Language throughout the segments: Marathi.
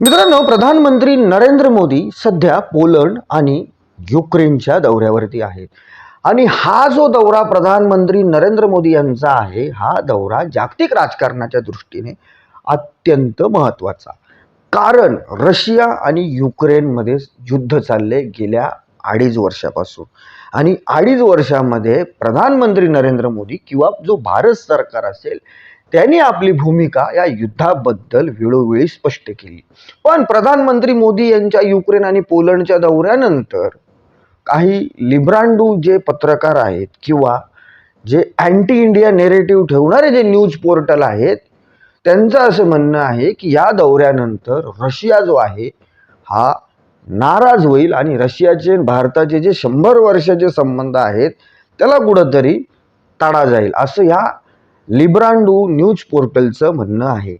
मित्रांनो प्रधानमंत्री नरेंद्र मोदी सध्या पोलंड आणि युक्रेनच्या दौऱ्यावरती आहेत. आणि हा जो दौरा प्रधानमंत्री नरेंद्र मोदी यांचा आहे हा दौरा जागतिक राजकारणाच्या दृष्टीने अत्यंत महत्त्वाचा. कारण रशिया आणि युक्रेनमध्ये युद्ध चालले गेल्या अडीच वर्षापासून. आणि अडीच वर्षामध्ये प्रधानमंत्री नरेंद्र मोदी किंवा जो भारत सरकार असेल त्यांनी आपली भूमिका या युद्धाबद्दल वेळोवेळी स्पष्ट केली. पण प्रधानमंत्री मोदी यांच्या युक्रेन आणि पोलंडच्या दौऱ्यानंतर काही लिब्रांडू जे पत्रकार आहेत किंवा जे अँटी इंडिया नेरेटिव्ह ठेवणारे जे न्यूज पोर्टल आहेत त्यांचं असं म्हणणं आहे की या दौऱ्यानंतर रशिया जो आहे हा नाराज होईल आणि रशियाचे भारताचे जे शंभर वर्षाचे संबंध आहेत त्याला कुठंतरी तडा जाईल. असं ह्या लिब्रांडू न्यूज पोर्टलचं म्हणणं आहे.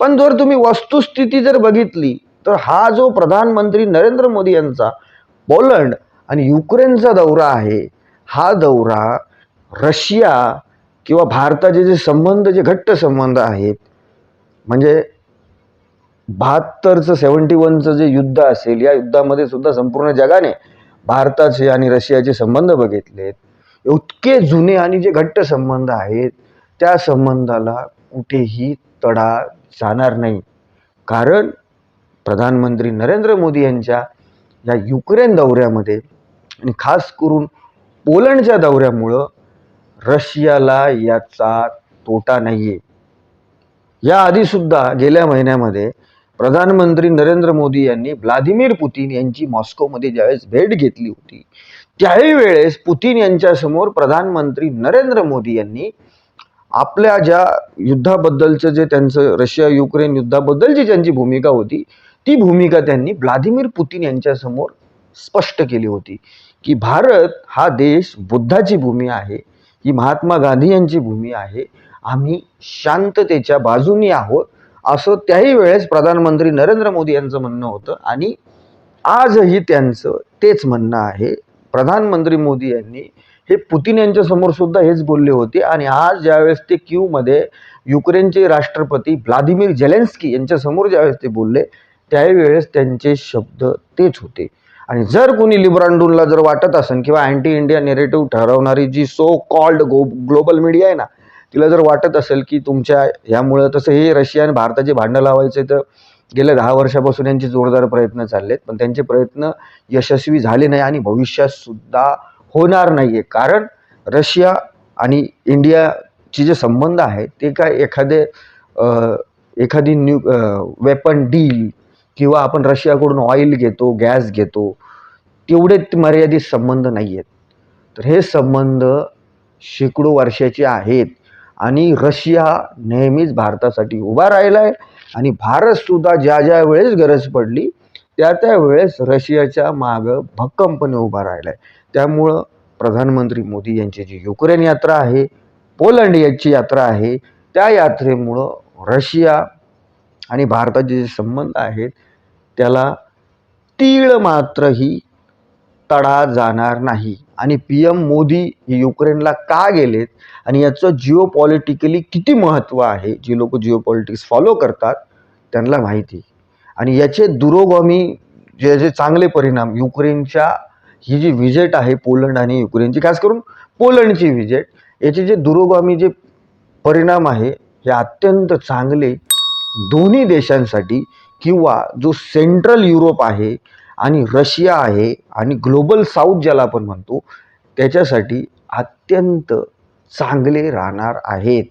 पण जर तुम्ही वस्तुस्थिती जर बघितली तर हा जो प्रधानमंत्री नरेंद्र मोदी यांचा पोलंड आणि युक्रेनचा दौरा आहे हा दौरा रशिया किंवा भारताचे जे संबंध जे घट्ट संबंध आहेत म्हणजे बहात्तरचं सेवन्टी वनचं जे युद्ध असेल या युद्धामध्ये सुद्धा संपूर्ण जगाने भारताचे आणि रशियाचे संबंध बघितलेत. इतके जुने आणि जे घट्ट संबंध आहेत त्या संबंधाला कुठेही तडा जाणार नाही. कारण प्रधानमंत्री नरेंद्र मोदी यांच्या या युक्रेन दौऱ्यामध्ये आणि खास करून पोलंडच्या दौऱ्यामुळं रशियाला याचा तोटा नाही आहे याआधीसुद्धा गेल्या महिन्यामध्ये प्रधानमंत्री नरेंद्र मोदी यांनी व्लादिमीर पुतीन यांची मॉस्कोमध्ये ज्यावेळेस भेट घेतली होती त्याही वेळेस पुतीन यांच्यासमोर प्रधानमंत्री नरेंद्र मोदी यांनी आपल्या ज्या युद्धाबद्दलचं जे त्यांचं रशिया युक्रेन युद्धाबद्दलची ज्यांची भूमिका होती ती भूमिका त्यांनी व्लादिमीर पुतीन यांच्यासमोर स्पष्ट केली होती की भारत हा देश बुद्धाची भूमी आहे ही महात्मा गांधी यांची भूमी आहे आम्ही शांततेच्या बाजूनी आहोत असं त्याही वेळेस प्रधानमंत्री नरेंद्र मोदी यांचं म्हणणं होतं आणि आजही त्यांचं तेच म्हणणं आहे. प्रधानमंत्री मोदी यांनी हे पुतीन यांच्यासमोर सुद्धा हेच बोलले होते. आणि आज ज्यावेळेस ते क्यूमध्ये युक्रेनचे राष्ट्रपती व्लादिमीर जेलेन्स्की यांच्यासमोर ज्यावेळेस ते बोलले त्याही वेळेस त्यांचे शब्द तेच होते. आणि जर कोणी लिब्रांडूनला जर वाटत असेल किंवा अँटी इंडिया नेरेटिव्ह ठरवणारी जी so called go global media आहे ना तिला जर वाटत असेल की तुमच्या ह्यामुळं तसं हे रशिया आणि भारताचे भांडणं लावायचे तर गेल्या दहा वर्षापासून यांचे जोरदार प्रयत्न चाललेत पण त्यांचे प्रयत्न यशस्वी झाले नाही आणि भविष्यात सुद्धा होणार नाही आहे कारण रशिया आणि इंडियाचे जे संबंध आहेत ते काय एखादे एखादी न्यू वेपन डील किंवा आपण रशियाकडून ऑइल घेतो गॅस घेतो तेवढे मर्यादित संबंध नाही आहेत तर हे संबंध शेकडो वर्षाचे आहेत आणि रशिया नेहमीच भारतासाठी उभा राहिला आहे आणि भारतसुद्धा ज्या ज्या वेळेस गरज पडली त्या त्या वेळेस रशियाच्या मागं भक्कमपणे उभा राहिला आहे त्यामुळं प्रधानमंत्री मोदी यांची जी युक्रेन यात्रा आहे पोलंड याची यात्रा आहे त्या यात्रेमुळं रशिया आणि भारताचे जे संबंध आहेत त्याला तीळ मात्रही तडा जाणार नाही. आणि पी एम मोदी हे युक्रेनला का गेलेत? आणि याचं जिओ पॉलिटिकली किती महत्त्व आहे? जे लोक जिओ पॉलिटिक्स फॉलो करतात त्यांना माहिती आणि याचे दुरोगामी जे जे चांगले परिणाम युक्रेनच्या ही जी विजेट आहे पोलंड आणि युक्रेनची खास करून पोलंडची विजेट याचे जे दुरोगामी जे परिणाम आहे हे अत्यंत चांगले दोन्ही देशांसाठी किंवा जो सेंट्रल युरोप आहे आणि रशिया आहे आणि ग्लोबल साऊथ ज्याला आपण म्हणतो त्याच्यासाठी अत्यंत चांगले राहणार आहेत.